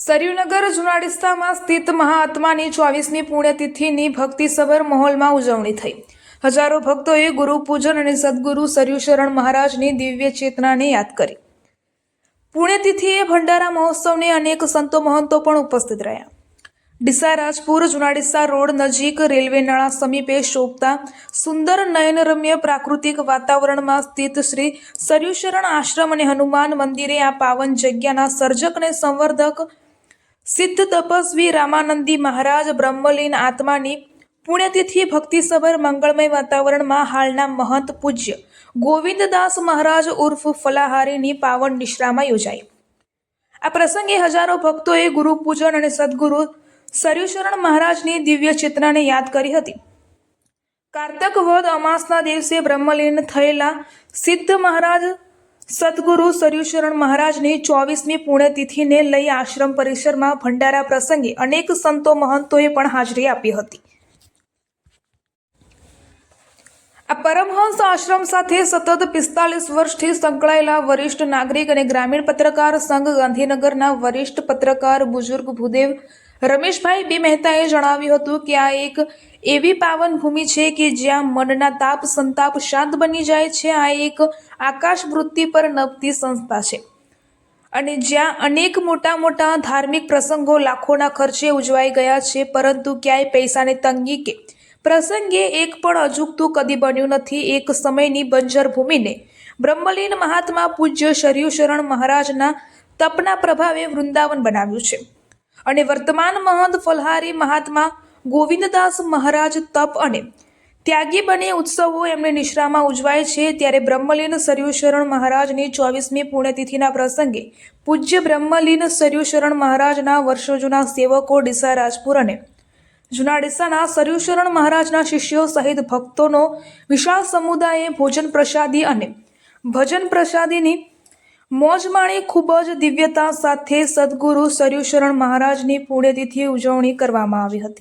સરયુનગર જુનાડિસ્તામાં સ્થિત મહાત્માની ચોવીસમી પુણ્યતિથિની ભક્તિસભર માહોલમાં ઉજવણી થઈ. હજારો ભક્તોએ ગુરુ પૂજન અને સદગુરુ સરયુશરણ મહારાજની દિવ્ય ચેતનાને યાદ કરી. પુણ્યતિથિએ ભંડારા મહોત્સવને અનેક સંતો મહંતો પણ ઉપસ્થિત રહ્યા. ડીસા રાજપુર જુનાડિસ્તા રોડ નજીક રેલવે નાળા સમીપે શોભતા સુંદર નયનરમ્ય પ્રાકૃતિક વાતાવરણમાં સ્થિત શ્રી સરયુશરણ આશ્રમ અને હનુમાન મંદિરે આ પાવન જગ્યાના સર્જક અને સંવર્ધક સિદ્ધ તપસ્વી રામાનંદી મહારાજ બ્રહ્મલીન આત્માની પુણ્યતિથિ ભક્તિસભર મંગળમય વાતાવરણમાં હાલના મહંત પૂજ્ય ગોવિંદદાસ મહારાજ ઉર્ફ ફલાહારીની પાવન નિશ્રામાં યોજાઈ. આ પ્રસંગે હજારો ભક્તોએ ગુરુ પૂજન અને સદગુરુ સરયુશરણ મહારાજની દિવ્ય ચેતનાને યાદ કરી હતી. કાર્તક વદ અમાસના દિવસે બ્રહ્મલીન થયેલા સિદ્ધ મહારાજ સદગુરુ સર્યુશરણ મહારાજની ચોવીસમી પુણ્યતિથિને લઈ આશ્રમ પરિસરમાં ભંડારા પ્રસંગે અનેક સંતો મહંતોએ પણ હાજરી આપી હતી. આ પરમહંસ આશ્રમ સાથે સતત પિસ્તાલીસ વર્ષથી સંકળાયેલા વરિષ્ઠ નાગરિક અને ગ્રામીણ પત્રકાર સંઘ ગાંધીનગરના વરિષ્ઠ પત્રકાર બુઝુર્ગ ભૂદેવ રમેશભાઈ બી મહેતાએ જણાવ્યું હતું કે આ એક એવી પાવન ભૂમિ છે કે જ્યાં મનના તાપ, સંતાપ શાંત બની જાય છે. આ એક આકાશ વૃત્તિ પર નભતી સંસ્થા છે અને જ્યાં અનેક મોટા મોટા ધાર્મિક પ્રસંગો લાખોના ખર્ચે ઉજવાઈ ગયા છે. પરંતુ ક્યાંય પૈસાની તંગી કે પ્રસંગે એક પણ અજુગતું કદી બન્યું નથી. એક સમયની બંજર ભૂમિને બ્રહ્મલીન મહાત્મા પૂજ્ય શર્યુશરણ મહારાજના તપના પ્રભાવે વૃંદાવન બનાવ્યું છે. અને વર્તમાન મહંત ફલહારી મહાત્મા ગોવિંદદાસ મહારાજ તપ અને ત્યાગી બને ઉત્સવો એમને નિશ્રામાં ઉજવાય છે. ત્યારે બ્રહ્મલીન સરયુશરણ મહારાજની ચોવીસમી પુણ્યતિથિના પ્રસંગે પૂજ્ય બ્રહ્મલીન સરયુશરણ મહારાજના વર્ષો જૂના સેવકો ડીસા રાજપુર અને જૂના ડીસાના સરયુશરણ મહારાજના શિષ્યો સહિત ભક્તોનો વિશાળ સમુદાયે ભોજન પ્રસાદી અને ભજન પ્રસાદીની મોજ માણી ખૂબ જ દિવ્યતા સાથે સદગુરુ સરયુશરણ મહારાજની પુણ્યતિથિ ઉજવણી કરવામાં આવી હતી.